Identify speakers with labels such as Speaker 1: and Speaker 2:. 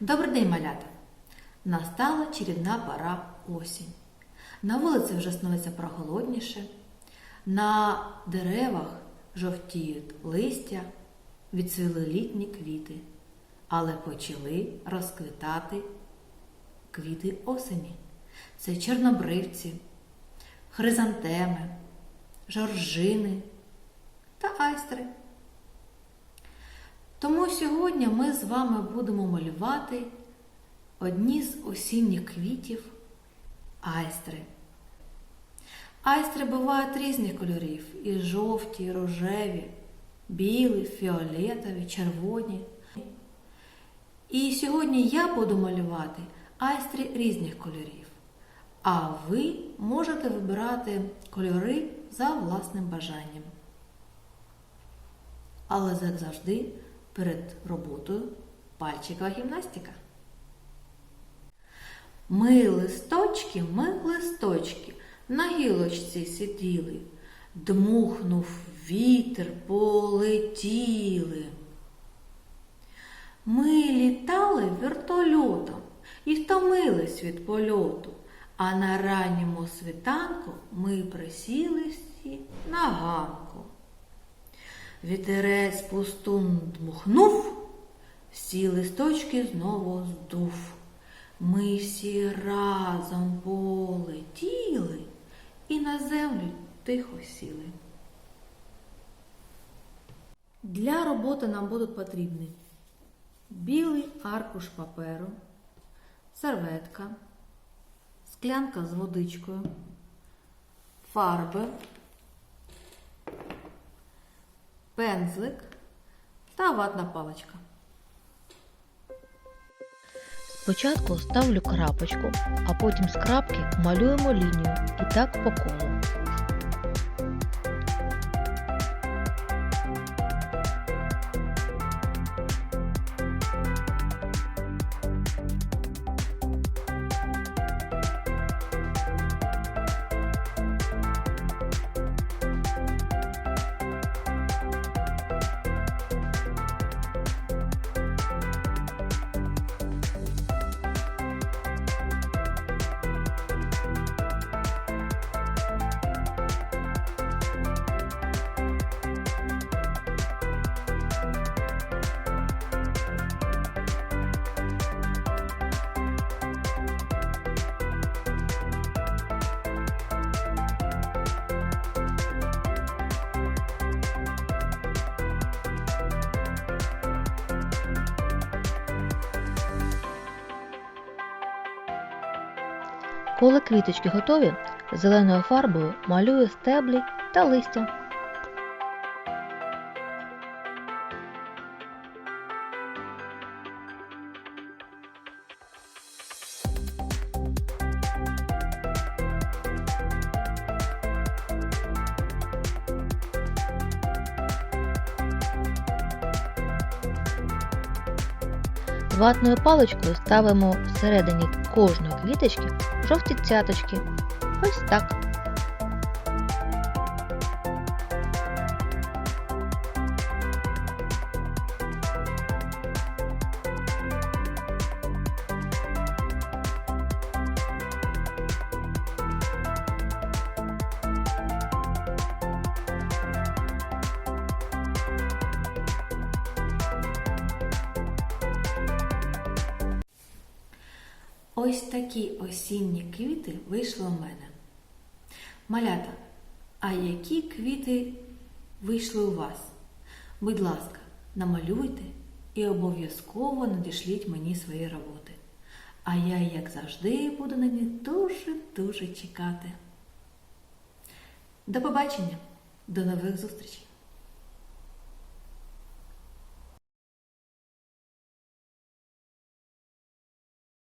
Speaker 1: Добрий день, малята! Настала чарівна пора осінь. На вулиці вже становиться прохолодніше, на деревах жовтіють листя, відцвіли літні квіти, але почали розквітати квіти осені. Це чорнобривці, хризантеми, жоржини та айстри. Тому сьогодні ми з вами будемо малювати одні з осінніх квітів айстри. Айстри бувають різних кольорів: і жовті, і рожеві, білі, фіолетові, червоні. І сьогодні я буду малювати айстри різних кольорів. А ви можете вибирати кольори за власним бажанням. Але як завжди, перед роботою пальчикова гімнастика. Ми листочки, ми листочки на гілочці сиділи, дмухнув вітер, полетіли. Ми літали вертольотом і втомились від польоту, а на ранньому світанку ми присіли всі на ганку. Вітерець пустун дмухнув, всі листочки знову здув. Ми всі разом полетіли і на землю тихо сіли. Для роботи нам будуть потрібні білий аркуш паперу, серветка, склянка з водичкою, фарби, пензлик та ватна паличка.
Speaker 2: Спочатку ставлю крапочку, а потім з крапки малюємо лінію і так по колу. Коли квіточки готові, зеленою фарбою малюю стеблі та листя. Ватною паличкою ставимо всередині кожної квіточки жовті цяточки. Ось так.
Speaker 1: Ось такі осінні квіти вийшли у мене. Малята, а які квіти вийшли у вас? Будь ласка, намалюйте і обов'язково надішліть мені свої роботи. А я, як завжди, буду на них дуже-дуже чекати. До побачення, до нових зустрічей!